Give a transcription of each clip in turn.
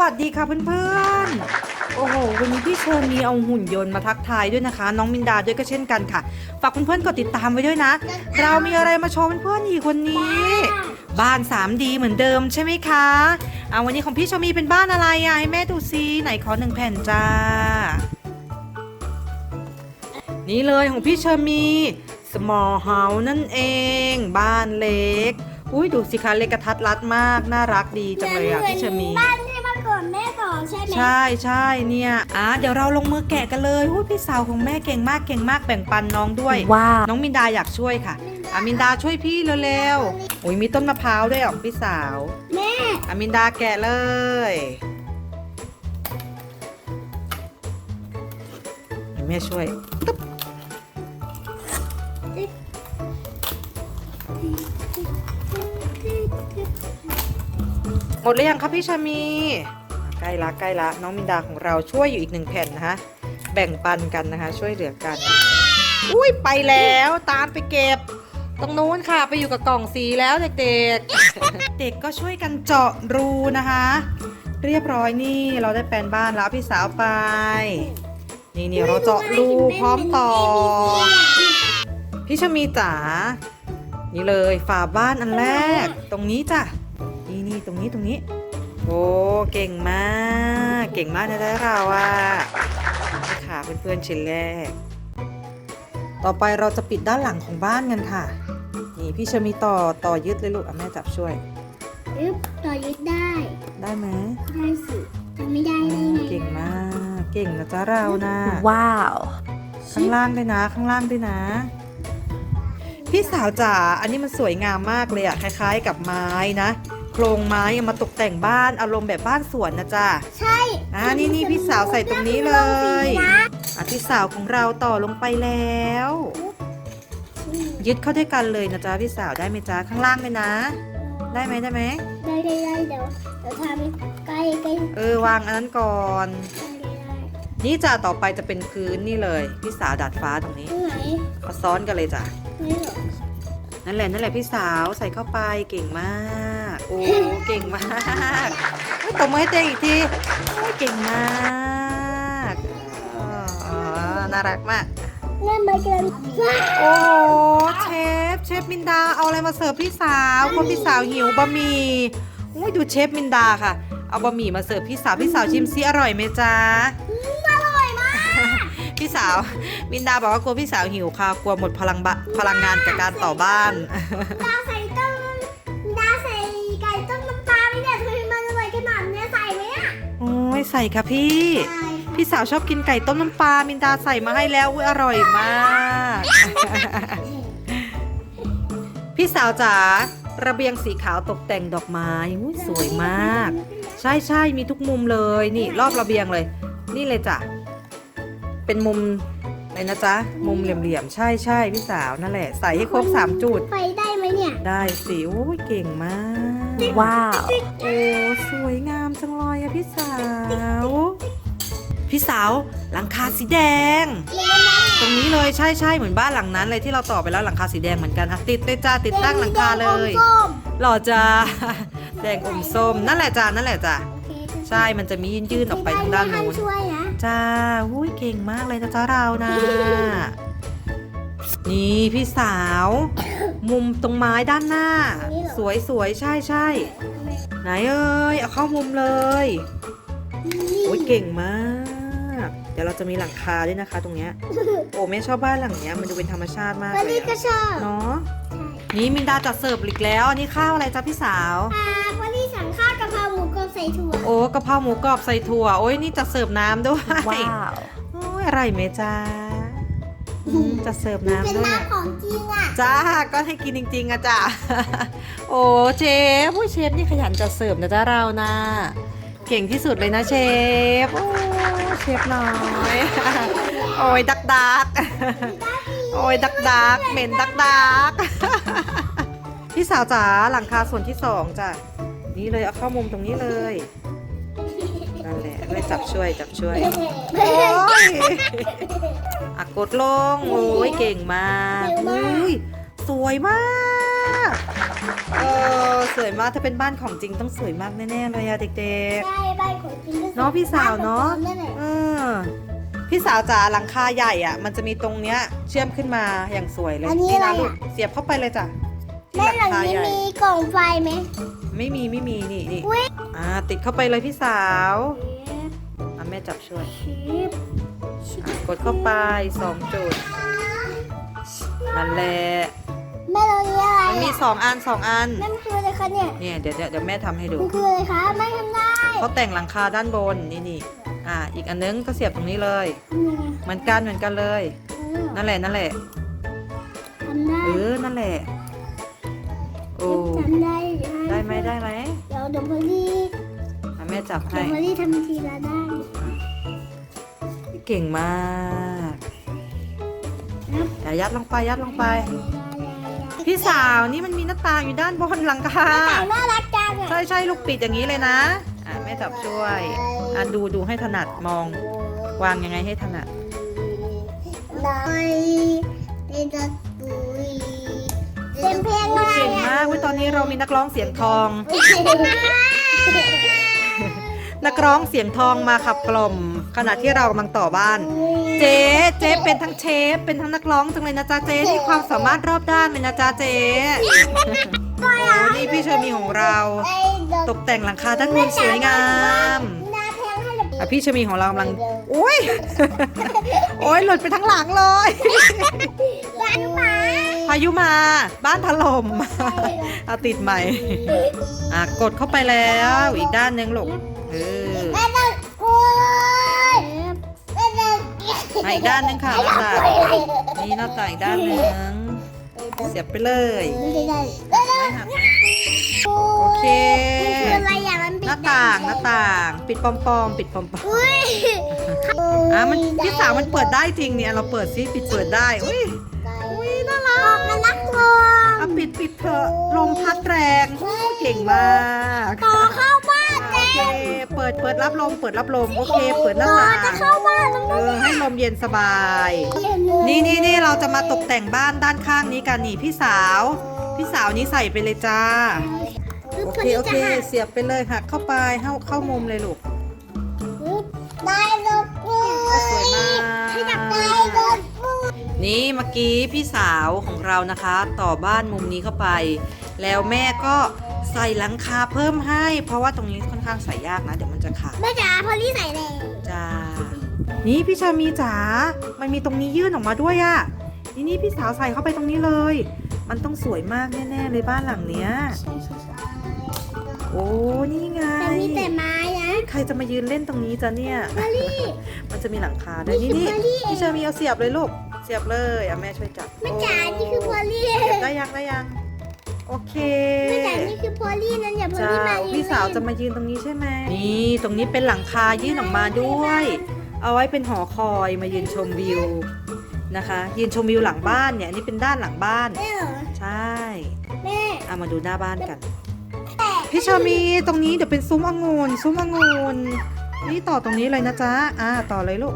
วัสดีค่ะเพื่อนๆ โอ้โห วันนี้พี่เชิญมีเอาหุ่นยนต์มาทักทายด้วยนะคะ น้องมินดาด้วยก็เช่นกันค่ะ ฝากเพื่อนๆกดติดตามไว้ด้วยนะ เรามีอะไรมาโชว์เพื่อนๆอีกวันนี้ บ้าน 3D เหมือนเดิมใช่ไหมคะเอาวันนี้ของพี่ชมีเป็นบ้านอะไรอะให้แม่ดูซิไหนขอหนึ่งแผ่นจ้า นี่เลยของพี่เชอมี small house นั่นเอง บ้านเล็กอุ้ยดูสิคะเล็กกระทัดรัดมาก น่ารักดีจังเลยอะพี่เชอมีบ้านเอก่อนแม่ก่อนใช่ไหมใช่ใช่เนี่ยอะเดี๋ยวเราลงมือแกะกันเลยอุ้ยพี่สาวของแม่เก่งมากเก่งมากแบ่งปันน้องด้วยว้าวน้องมินดาอยากช่วยค่ะอามินดาช่วยพี่เร็วๆอุ้ยมีต้นมะพร้าวด้วยของพี่สาวแม่อามินดาแกะเลยเดี๋ยวแม่ช่วยตึ๊บหมดหรือยังคะพี่ชามีใก ล้ละใกล้ละน้องมินดาของเราช่วยอยู่อีกหนึ่งแผ่นนะคะแบ่งปันกันนะคะ ช่วยเหลือกัน อุ้ยไปแล้วตามไปเก็บ ตรงนู้นค่ะไปอยู่กับกล่องสีแล้วเด็กๆ เด็กก็ช่วยกันเจาะรูนะคะ เรียบร้อยนี่เราได้แปลนบ้านแล้วพี่สาวไป นี่นี่เราเจาะรูพร้อมต่อ พี่ชมีจ๋านี่เลยฝาบ้านอันแรก ตรงนี้จ้ะนี่นี่ตรงนี้ตรงนี้ โอ้เก่งมาก เก่งมากนะได้เราอะนี่ค่ะเพื่อนๆชิ้นแรก ต่อไปเราจะปิดด้านหลังของบ้านกันค่ะ นี่พี่ชมีต่อต่อยึดเลยลูกอะแม่จับช่วยยึบต่อยึดได้ ได้ไหมได้สิจะไม่ได้โอ้ได้ไงเก่งมาก เก่งนะจ๊ะเรานะว้าวข้างล่างด้วยนะ ข้างล่างด้วยนะ พี่สาวจ๋าอันนี้มันสวยงามมากเลยอะคล้าย ๆ กับไม้นะ โครงไม้เอามาตกแต่งบ้านอารมณ์แบบบ้านสวนนะจ๊ะใช่อ่านี่นี่พี่สาวใส่ตรงนี้เลยอะพี่สาวของเราต่อลงไปแล้ว ยึดเข้าด้วยกันเลยนะจ๊ะพี่สาวได้ไหมจ๊ะข้างล่างเลยนะ ได้ไหมได้ไหมได้ได้ได้เดี๋ยวเดี๋ยวทำใกล้ใกล้เออวางอันนั้นก่อนได้ได้นี่จ้ะต่อไปจะเป็นพื้นนี่เลย พี่สาวดัดฟ้าตรงนี้ตรงไหนมาซ้อนกันเลยจ้ะ นั่นแหละนั่นแหละพี่สาวใส่เข้าไปเก่งมาก โอ้เก่งมากตบมือให้เต้อีกทีเก่งมากน่ารักมากเล่นมาเกินว้าโอ้โหเชฟเชฟมินดาเอาอะไรมาเสิร์ฟพี่สาวคนพี่สาวหิวบะหมี่อุ้ยดูเชฟมินดาค่ะ เอาบะหมี่มาเสิร์ฟพี่สาวพี่สาวชิมซิอร่อยไหมจ๊ะ พี่สาวมินดาบอกว่ากลัวพี่สาวหิวค่ะกลัวหมดพลังบะพลังงานกับการต่อบ้านดาใส่ต้มดาใส่ไก่ต้มน้ำปลาไม่เนี่ยทำไมมันอร่อยขนาดเนี้ยใส่ไหมอะโอ้ยใส่ค่ะพี่ใช่พี่สาวชอบกินไก่ต้มน้ำปลามินดาใส่มาให้แล้วอุ๊ยอร่อยมาก พี่สาวจ๋าระเบียงสีขาวตกแต่งดอกไม้อุ๊ยสวยมาก ใช่ใช่มีทุกมุมเลยนี่รอบระเบียงเลย นี่เลยจ้ะ เป็นมุมอะไรนะจ๊ะ มุมเหลี่ยมๆ ใช่ใช่พี่สาวนั่นแหละ ใส่ให้ครบสามจุดไฟได้ไหมเนี่ย ได้สิโอ้ยเก่งมาก ว้าว โอ้สวยงามจังเลยอะพี่สาว พี่สาวหลังคาสีแดง ตรงนี้เลยใช่ใช่เหมือนบ้านหลังนั้นเลยที่เราต่อไปแล้วหลังคาสีแดงเหมือนกันอะติดเลยจ้าติดตั้งหลังคาเลยส้มหล่อจ้าแดงอมส้มนั่นแหละจ้านั่นแหละจ้าโอเคใช่มันจะมียื่นยื่นๆออกไปทางด้านนู้นช่วยนะ จ้าหุ้ยเก่งมากเลยนะจ้าเรานะ นี่พี่สาว มุมตรงไม้ด้านหน้า สวยสวยๆใช่ใช่ไหนเอ้ยเอาเข้ามุมเลยโอ้ยเก่งมาก เดี๋ยวเราจะมีหลังคาด้วยนะคะ ตรงเนี้ยโอ้แม่ชอบบ้านหลังเนี้ยมันดูเป็นธรรมชาติมากวันเลยนี้ก็อะชอบเนาะนี่มินดาจัดเสิร์ฟอีกแล้วอันนี้ข้าวอะไรจ๊ะพี่สาวอ่าวั ถั่วโอ้กะเพราหมูกรอบใส่ถั่ว โอ้ยนี่จัดเสิร์ฟน้ำด้วยว้าวโอ้ยอะไรไหมจ๊ะอืมจัดเสิร์ฟเป็นน้ำด้วยน้ำของจริงอะจ้าก็ให้กินจริง ๆอะจ้ะโอ้เชฟโอ้ยเชฟนี่ขยันจัดเสิร์ฟนะจ้าเรานะ เก่งที่สุดเลยนะเชฟโอ้เชฟน้อยโอ้ยดักดักโอ้ยดักดักเหม็นดักดักพี่สาวจ๋าหลังคาส่วนที่สองจ้ะ นี่เลยเอาเข้ามุมตรงนี้เลยนั่นแหละไม่จับช่วยจับช่วยโอ้ยอะกดลงโอ้ยเก่งมากอุ้ยสวยมากเออสวยมากถ้าเป็นบ้านของจริงต้องสวยมากแน่ๆเลยอะเด็กใช่บ้านของจริงก็เนาะพี่สาวเนาะบ้ของปลอมนั่นแหละๆเออพี่สาวจ๋าหลังคาใหญ่อะ มันจะมีตรงเนี้ย เชื่อมขึ้นมาอย่างสวยเลยอันนี้อะไรนะลูกอะเสียบเข้าไปเลยจ้ะที่แม่หลังคานี้ใหญ่มีกล่องไฟไหม ไม่มีไม่มีนี่นี่อุ๊ยอ่าติดเข้าไปเลยพี่สาวอะแม่จับช่วยชิปชิปอะกดเข้าไปสองจุดนั่นแหละแม่ตรงนี้อะไรมันมีอะสองอันสองอันนั่นคืออะไรคะเนี่ยเนี่ยเดี๋ยวเดี๋ยวเดี๋ยวแม่ทำให้ดูมันคืออะไรคะแม่ทำได้เขาแต่งหลังคาด้านบนนี่นี่อ่าอีกอันนึงก็เสียบตรงนี้เลย ทำยังไงเหมือนกันเหมือนกันเลย เออนั่นแหละนั่นแหละทำได้เออนั่นแหละโอ้ ทำได้ ได้ไหมได้ไหมเดี๋ยวเดี๋ยวพอลี่อะแม่จับเดี๋ให้ ยวพอลี่ทำทีละได้เก่งมากครับอย่ายัดลงไปยัดลงไป พี่สาวนี่มันมีหน้าต่างอยู่ด้านบนหลังคาแต่งน่ารักจังอะใช่ใช่ลูกปิดอย่างนี้เลยนะ อะแม่จับช่วยอะดูดูให้ถนัดมอง วางยังไงให้ถนัดได้เป็นตะ อะไรเก่งอะมากเว้ยตอนนี้เรามีนักร้องเสียงทอง นักร้องเสียงทองมาขับกล่อมขณะที่เรากำลังต่อบ้าน เจ๊เจ๊เป็นทั้งเชฟเป็นทั้งนักร้องจังเลยนะจ๊ะเจ๊มีความสามารถรอบด้านเลยนะจ๊ะเจ๊โอ้นี่พี่เชอร์มีของเรา ตกแต่งหลังคาด้านบนสวยงาม หน้าเพลงให้เราอะพี่เชอร์มีของเรากำลังโอ้ยโอ้ยหลุดไปทั้งหลังเลยบ้านหมาพายุมา บ้านถล่มเอาติดใหม่อะกดเข้าไปแล้ว อีกด้านหนึงลูกเออแม่ต้องกลัวแม่ต้องมาอีกด้านหนึงค่ะหน้าต่างนี่หน้าต่างอีกด้านหนึงเสียบไปเลย ไม่ได้ไม่ได้ไม่หักไหมโอเคคืออะไรอย่างนั้นหน้าต่างหน้าต่าง ปิดปอมๆปิดปอมอุ้ยๆอะมันพี่สาวมันเปิดได้จริงเนี่ยเราเปิดซิปิดเปิดได้อุ้ยอุ้ยน่ารักมันรักลวงอะปิดปิดเถอะลมพัดแรงโอ้เก่งมากต่อเข้าบ้านโอเคเปิดเปิดรับลม เปิดรับลมโอเค เปิดหน้าต่อต่างจะเข้าบ้านแล้วเออให้ลมเย็นสบาย นี่นี่นี่เราจะมาตกแต่งบ้านด้านข้างนี้กันนี่พี่สาว พี่สาวนี้ใส่ไปเลยจ้า โอเคโอเคเสียบไปเลยหักเข้าไปเข้าเข้ามุมเลยลูกได้รถกูสวยมากให้ดับได้รถกูนี่เมื่อกี้พี่สาวของเรานะคะ ต่อบ้านมุมนี้เข้าไป แล้วแม่ก็ใส่หลังคาเพิ่มให้ เพราะว่าตรงนี้ค่อนข้างใส่ยากนะ เดี๋ยวมันจะขาดแม่จ๋าพอลี่ใส่เลยจ้านี่พี่ชามีจ๋ามันมีตรงนี้ยื่นออกมาด้วยอะนี่นี่พี่สาวใส่เข้าไปตรงนี้เลย มันต้องสวยมากแน่ๆเลยบ้านหลังเนี้ย โอ้นี่ไง แต่มีแต่ไม้นะใครจะมายืนเล่นตรงนี้จ้ะเนี่ยพอลี่ มันจะมีหลังคาด้วยนี่นี่คือนี่พอลี่พี่ชามีเอาเสียบเลยลูก เสียบเลยอะแม่ช่วยจับแม่จ๋านี่คือพอลี่เสียบได้ยังได้ยัง โอเคแม่จ๋านี่คือพอลี่นั่นอย่าพอจ้าลี่มายืนพี่สาวจะมายืนตรงนี้ใช่ไหมนี่ตรงนี้เป็นหลังคายื่นออกมาด้วย เอาไว้เป็นหอคอยมายืนชมวิว นะคะ ยืนชมวิวหลังบ้านเนี่ยอันนี่เป็นด้านหลังบ้าน แม่เหรอใช่แม่เอามาดูหน้าบ้านกัน พี่ชามีตรงนี้เดี๋ยวเป็นซุ้มองุ่นซุ้มองุ่นนี่ต่อตรงนี้เลยนะจ๊ะอ่าต่อเลยลูก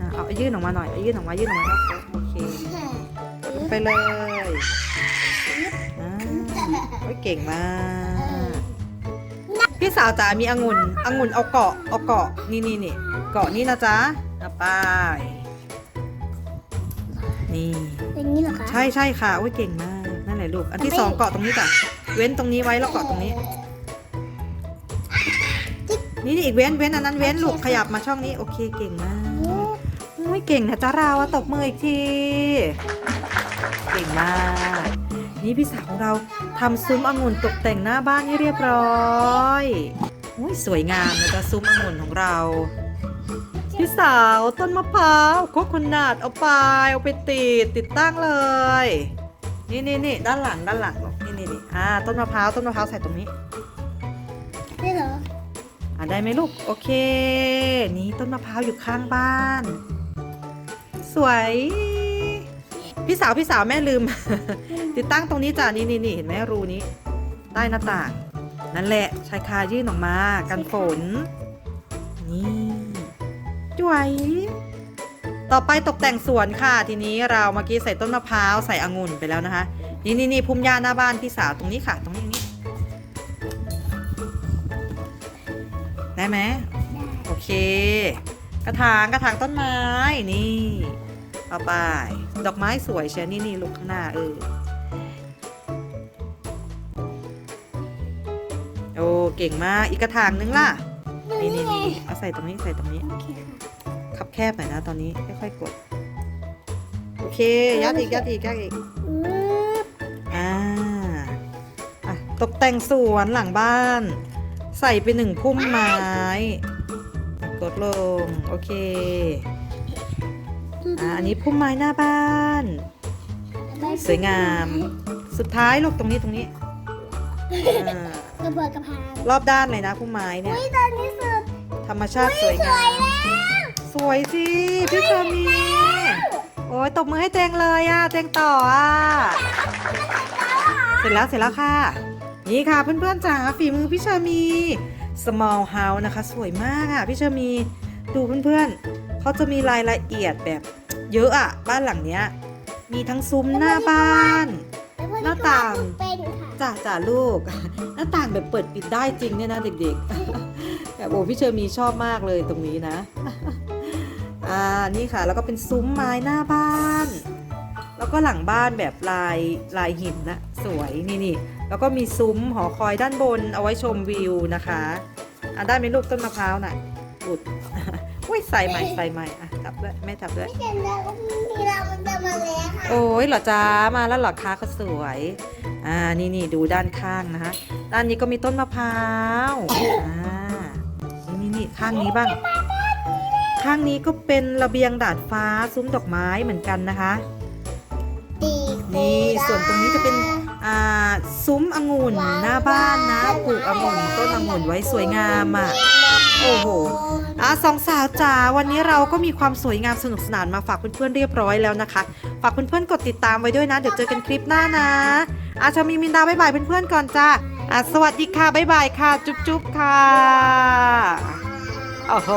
อะเอายื่นออกมาหน่อยเอายื่นออกมายื่นออกมาครับโอเคไปเลยอ่าโอ้ยเก่งมาก พี่สาวจ๋ามีองุ่นองุ่นเอาเกาะเอาเกาะนี่นี่นี่เกาะนี่นะจ๊ะเอาไป นี่อย่างนี้เหรอคะใช่ใช่ค่ะโอ้ยเก่งมากนั่นแหละลูกอันที่สองเกาะตรงนี้จ้ะเว้นตรงนี้ไว้แล้วเกาะตรงนี้ นี่นี่อีกเว้นเว้นอันนั้นเว้นลูกขยับมาช่องนี้โอเคเก่งมากโอ้ยเก่งนะจ๊ะเราอะตบมืออีกทีเก่งมากนี่พี่สาวของเราทำซุ้มองุ่นตกแต่งหน้าบ้านให้เรียบร้อยโอ้ยสวยงามนะจ๊ะซุ้มองุ่นของเรา พี่สาวต้นมะพร้าวโคโคนัทเอาไปเอาไปติดติดตั้งเลย นี่นี่นี่ด้านหลังด้านหลังนี่นี่นี่อ่าต้นมะพร้าวต้นมะพร้าวใส่ตรงนี้ได้เหรออ่าได้ไหมลูกโอเค นี่ต้นมะพร้าวอยู่ข้างบ้าน สวยพี่สาวพี่สาวแม่ลืม ติดตั้งตรงนี้จ้ะนี่นี่นี่เห็นไหมรูนี้ ใต้หน้าต่าง นั่นแหละชายคายื่นออกมากันฝนนี่ จวย ต่อไปตกแต่งสวนค่ะ ทีนี้เราเมื่อกี้ใส่ต้นมะพร้าวใส่องุ่นไปแล้วนะคะ นี่นี่นี่พุ่มหญ้าหน้าบ้านพี่สาวตรงนี้ค่ะ ตรงนี้นี้ได้ไหมโอเค กระถางกระถางต้นไม้นี่เอาไป ดอกไม้สวยเชียนี่นี่ลูกข้างหน้าเออโอ้เก่งมากอีกกระถางนึงล่ะนี่นี่นี่เอาใส่ตรงนี้ใส่ตรงนี้ โอเคค่ะ คับแคบหน่อยนะตอนนี้ค่อยๆกด โอเค ยัดอีกยัดอีกยัดอีกอ่าอะตกแต่งสวนหลังบ้าน ใส่ไปหนึ่งพุ่มไม้ กดลง โอเคอ่าอันนี้พุ่มไม้หน้าบ้าน สวยงาม สุดท้ายลูกตรงนี้ตรงนี้อ่ากระเบิดกระพานรอบด้านเลยนะพุ่มไม้เนี่ย อุ้ยตอนนี้สุดธรรมชาติสวยงามแล้ว สวยสิพี่ชามีโอ้ยตบมือให้เตงเลยอะเตงต่ออะเสร็จแล้วเสร็จแล้วค่ะ นี่ค่ะเพื่อนๆจ๋าฝีมือพี่ชามี small house นะคะ สวยมากอะพี่ชามีดูเพื่อนๆเขาจะมีรายละเอียดแบบ เยอะอะบ้านหลังเนี้ยมีทั้งซุ้มหน้าบ้าน หน้าต่างจ้าจ้าลูก หน้าต่างแบบเปิดปิดได้จริงเนี่ยนะเด็กๆแบบโอ้พี่เชอร์มีชอบมากเลยตรงนี้นะ อ่านี่ค่ะ แล้วก็เป็นซุ้มไม้หน้าบ้าน แล้วก็หลังบ้านแบบลายลายหินนะสวยนี่นี่แล้วก็มีซุ้มหอคอยด้านบนเอาไว้ชมวิวนะคะอะได้ไหมลูกต้นมะพร้าวน่ะบุดอุ้ยใส่ใหม่ใส่ใหม่อะทับด้วยไม่ทับด้วยเห็นแล้วมีเรามันจะมาแล้วค่ะโอ้ยเหรอจ้ามาแล้วเหรอคะก็สวยอ่านี่นี่ดูด้านข้างนะคะด้านนี้ก็มีต้นมะพร้าวอ่านี่นี่นี่ข้างนี้บ้าง ข้างนี้ก็เป็นระเบียงดาดฟ้าซุ้มดอกไม้เหมือนกันนะคะดีนี่ส่วนตรงนี้จะเป็นอ่าซุ้มองุ่นหน้าบ้านนะปลูกองุ่นต้นองุ่นไว้สวยงามอะโอ้โหอะสองสาวจ๋าวันนี้เราก็มีความสวยงามสนุกสนานมาฝากเพื่อนๆเรียบร้อยแล้วนะคะ ฝากเพื่อนๆกดติดตามไว้ด้วยนะ เดี๋ยวเจอกันคลิปหน้านะอาชามีมินดาบ๊ายบายเพื่อนๆก่อนจ้าอะสวัสดีค่ะบ๊ายบายค่ะ จุ๊บๆค่ะโอ้โห